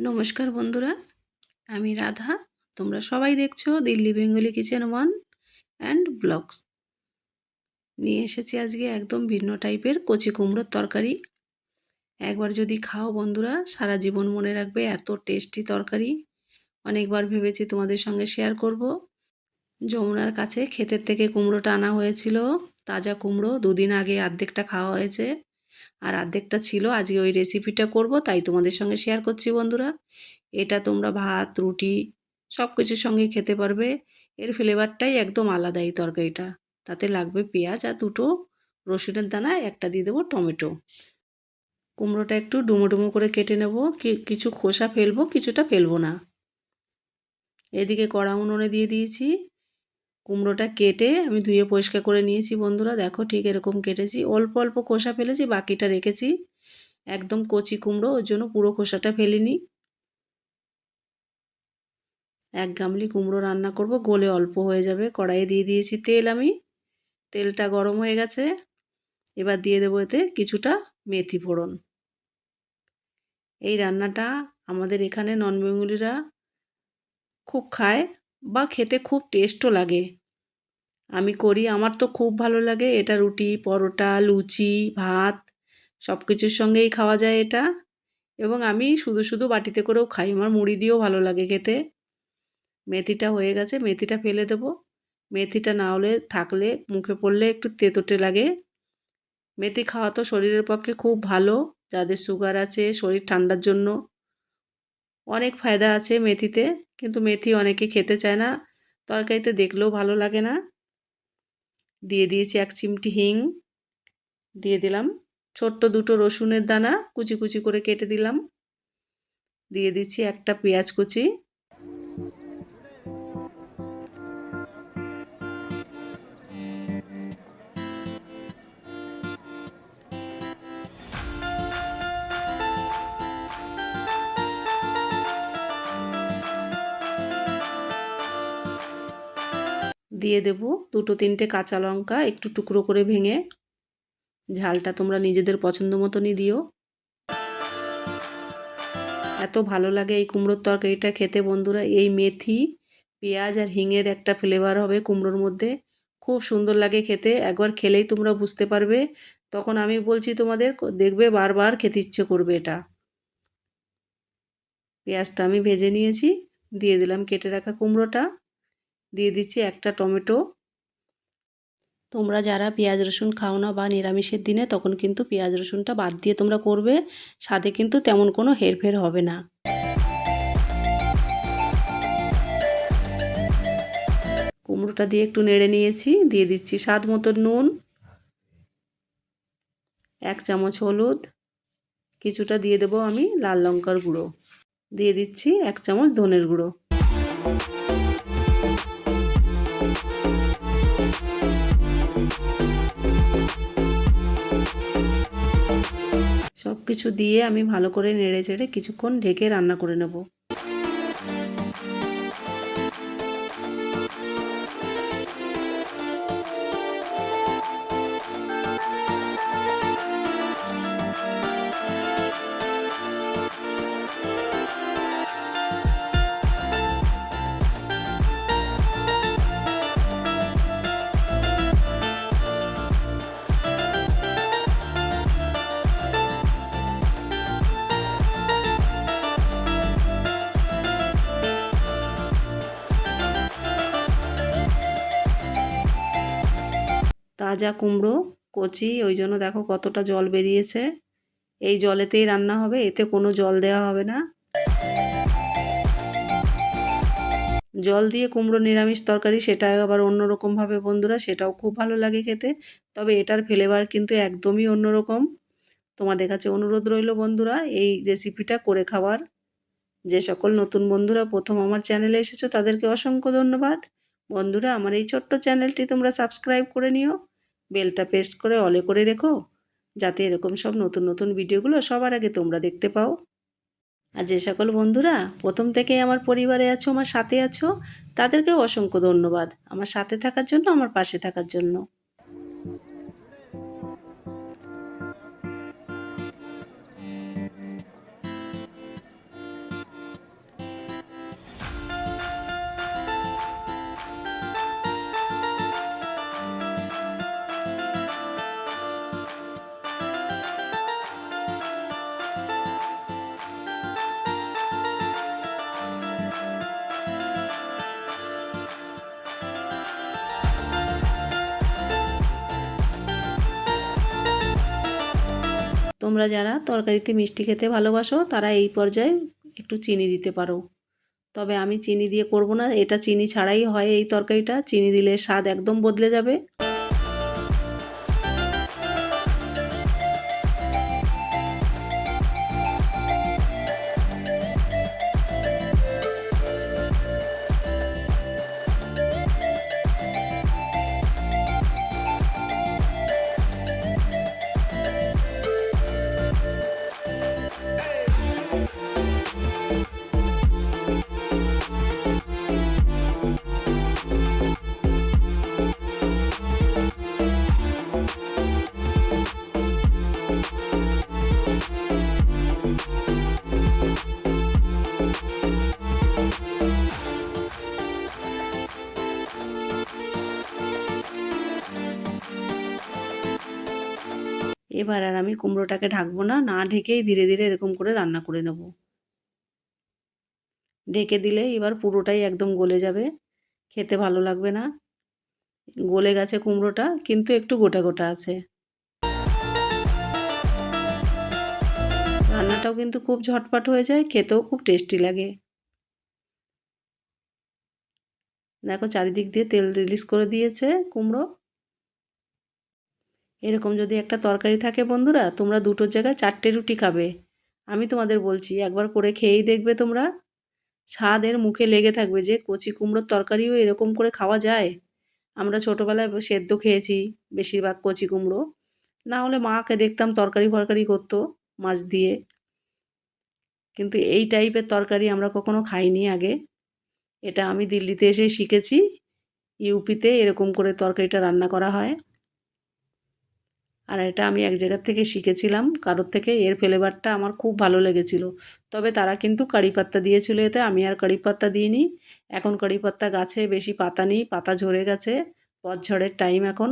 নমস্কার বন্ধুরা, আমি রাধা। তোমরা সবাই দেখছ Delhi Bengali kitchen one and blogs. নিয়ে এসেছি আজকে একদম ভিন্ন টাইপের কচি কুমড়োর তরকারি। একবার যদি খাও বন্ধুরা, সারা জীবন মনে রাখবে এত টেস্টি তরকারি। অনেকবার ভেবেছি তোমাদের সঙ্গে শেয়ার করব। যমুনার কাছে ক্ষেতের থেকে কুমড়োটা আনা হয়েছিল, তাজা কুমড়ো দুদিন আগে অর্ধেকটা খাওয়া হয়েছে। আর অর্ধেকটা ছিল, আজকে ওই রেসিপিটা করব, তাই তোমাদের সঙ্গে শেয়ার করছি বন্ধুরা। এটা তোমরা ভাত, রুটি সব কিছুর সঙ্গে খেতে পারবে। এর ফ্লেভারটাই একদম আলাদা এই তরকারিটা। তাতে লাগবে পেঁয়াজ আর দুটো রসুনের দানা, একটা দিয়ে দেবো টমেটো। কুমড়োটা একটু ডুমো ডুমো করে কেটে নেব কিছু খোসা ফেলব, কিছুটা ফেলব না। এদিকে কড়া উনুনে দিয়ে দিয়েছি। কুমড়োটা কেটে আমি ধুয়ে পরিষ্কার করে নিয়েছি বন্ধুরা। দেখো ঠিক এরকম কেটেছি। অল্প অল্প খোসা ফেলেছি, বাকিটা রেখেছি। একদম কচি কুমড়ো, ওর জন্য পুরো খোসাটা ফেলিনি। এক গামলি কুমড়ো রান্না করব, গোলে অল্প হয়ে যাবে। কড়াইয়ে দিয়ে দিয়েছি তেল আমি। তেলটা গরম হয়ে গেছে। এবার দিয়ে দেবো এতে কিছুটা মেথি ফোড়ন। এই রান্নাটা আমাদের এখানে নন বেঙ্গলিরা খুব খায় বা খেতে খুব টেস্টও লাগে। আমি করি, আমার তো খুব ভালো লাগে। এটা রুটি, পরোটা, লুচি, ভাত সব কিছুর সঙ্গেই খাওয়া যায় এটা। এবং আমি শুধু শুধু বাটিতে করেও খাই। আমার মুড়ি দিয়েও ভালো লাগে খেতে। মেথিটা হয়ে গেছে, মেথিটা ফেলে দেবো। মেথিটা না হলে থাকলে মুখে পড়লে একটু তেতোটে লাগে। মেথি খাওয়া তো শরীরের পক্ষে খুব ভালো, যাদের সুগার আছে, শরীর ঠান্ডার জন্য অনেক ফায়দা আছে মেথিতে। কিন্তু মেথি অনেকে খেতে চায় না, তরকারিতে দেখলেও ভালো লাগে না। দিয়ে দিয়েছি এক চিমটি হিং। দিয়ে দিলাম। ছোট্ট দুটো রসুনের দানা কুচি কুচি করে কেটে দিলাম। দিয়ে দিচ্ছি একটা পেঁয়াজ কুচি। দিয়ে দেব। দুটো তিনটে কাঁচা লঙ্কা একটু টুকরো করে ভেঙে। ঝালটা তোমরা নিজেদের পছন্দ মতনই দিও। এত ভালো লাগে এই কুমড়োর তরকারিটা খেতে বন্ধুরা। এই মেথি, পেঁয়াজ আর হিঙের একটা ফ্লেভার হবে কুমড়োর মধ্যে। খুব সুন্দর লাগে খেতে। একবার খেলেই তোমরা বুঝতে পারবে। তখন আমি বলছি তোমাদের, দেখবে বারবার খেতে ইচ্ছে করবে এটা। পেঁয়াজটা আমি ভেজে নিয়েছি। দিয়ে দিলাম কেটে রাখা কুমড়োটা। দিয়ে দিচ্ছি একটা টমেটো। তোমরা যারা পেঁয়াজ, রসুন খাও না বা নিরামিষের দিনে, তখন কিন্তু পেঁয়াজ, রসুনটা বাদ দিয়ে তোমরা করবে। স্বাদে কিন্তু তেমন কোনো হেরফের হবে না। কুমড়োটা দিয়ে একটু নেড়ে নিয়েছি, দিয়ে দিচ্ছি স্বাদ মতো নুন। এক চামচ হলুদ। কিছুটা দিয়ে দেবো আমি লাল লঙ্কার গুঁড়ো। দিয়ে দিচ্ছি এক চামচ ধনের গুঁড়ো। কিছু দিয়ে আমি ভালো করে নেড়ে চেড়ে কিছুক্ষণ ঢেকে রান্না করে নেব। তাজা কুমড়ো, কচি, ওই জন্য দেখো কতটা জল বেরিয়েছে। এই জলেতেই রান্না হবে, এতে কোনো জল দেওয়া হবে না। জল দিয়ে কুমড়ো নিরামিষ তরকারি সেটা আবার অন্যরকমভাবে বন্ধুরা, সেটাও খুব ভালো লাগে খেতে। তবে এটার ফ্লেভার কিন্তু একদমই অন্যরকম। তোমাদের কাছে অনুরোধ রইল বন্ধুরা, এই রেসিপিটা করে খাওয়ার। যে সকল নতুন বন্ধুরা প্রথম আমার চ্যানেলে এসেছ, তাদেরকে অসংখ্য ধন্যবাদ। বন্ধুরা, আমার এই ছোট্ট চ্যানেলটি তোমরা সাবস্ক্রাইব করে নিও। বেলটা পেস্ট করে অলে করে রেখো, যাতে এরকম সব নতুন নতুন ভিডিওগুলো সবার আগে তোমরা দেখতে পাও। আর যে সকল বন্ধুরা, প্রথম থেকে আমার পরিবারে আছো, আমার সাথে আছো, তাদেরকেও অসংখ্য ধন্যবাদ। আমার সাথে থাকার জন্য, আমার পাশে থাকার জন্য। তোমরা যারা তরকারিতে মিষ্টি খেতে ভালোবাসো, তারা এই পর্যায়ে একটু চিনি দিতে পারো। তবে আমি চিনি দিয়ে করব না। এটা চিনি ছাড়াই হয় এই তরকারিটা। চিনি দিলে স্বাদ একদম বদলে যাবে। এবার আর আমি কুমড়োটাকে ঢাকবো না না ঢেকেই ধীরে ধীরে এরকম করে রান্না করে নেব। ঢেকে দিলে এবার পুরোটাই একদম গলে যাবে, খেতে ভালো লাগবে না। গলে গেছে কুমড়োটা, কিন্তু একটু গোটা গোটা আছে। রান্নাটাও কিন্তু খুব ঝটপট হয়ে যায়, খেতেও খুব টেস্টি লাগে। দেখো চারিদিক দিয়ে তেল রিলিজ করে দিয়েছে কুমড়ো। এরকম যদি একটা তরকারি থাকে বন্ধুরা, তোমরা দুটোর জায়গায় চারটে রুটি খাবে। আমি তোমাদের বলছি, একবার করে খেয়েই দেখবে তোমরা। স্বাদের মুখে লেগে থাকবে যে, কচি কুমড়োর তরকারিও এরকম করে খাওয়া যায়। আমরা ছোটোবেলায় সেদ্ধ খেয়েছি বেশিরভাগ কচি কুমড়ো। না হলে মাকে দেখতাম তরকারি ফরকারি করতো মাছ দিয়ে। কিন্তু এই টাইপের তরকারি আমরা কখনো খাইনি আগে। এটা আমি দিল্লিতে এসে শিখেছি। ইউপিতে এরকম করে তরকারিটা রান্না করা হয়। আর এটা আমি এক জায়গার থেকে শিখেছিলাম। কারোর থেকে এর ফ্লেভারটা আমার খুব ভালো লেগেছিল। তবে তারা কিন্তু কারি পাত্তা দিয়েছিল এতে, আমি আর কারি পাত্তা দিইনি। এখন কারি পাত্তা গাছে বেশি পাতা নেই, পাতা ঝরে গেছে পথঝড়ের টাইম এখন।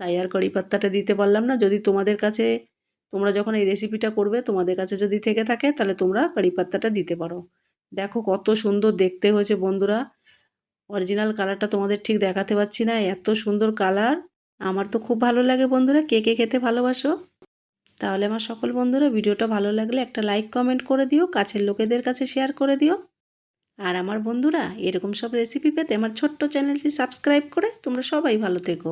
তাই আর কারি পাত্তাটা দিতে পারলাম না। যদি তোমাদের কাছে, তোমরা যখন এই রেসিপিটা করবে, তোমাদের কাছে যদি থেকে থাকে, তাহলে তোমরা কারি পাত্তাটা দিতে পারো। দেখো কত সুন্দর দেখতে হয়েছে বন্ধুরা। অরিজিনাল কালারটা তোমাদের ঠিক দেখাতে পারছি না। এত সুন্দর কালার আমার তো খুব ভালো লাগে বন্ধুরা। কে কে খেতে ভালোবাসো? তাহলে আমার সকল বন্ধুরা ভিডিওটা ভালো লাগলে একটা লাইক, কমেন্ট করে দিও, কাছের লোকেদের কাছে শেয়ার করে দিও। আর আমার বন্ধুরা, এরকম সব রেসিপি পেতে আমার ছোট্ট চ্যানেলটি সাবস্ক্রাইব করে তোমরা সবাই ভালো থেকো।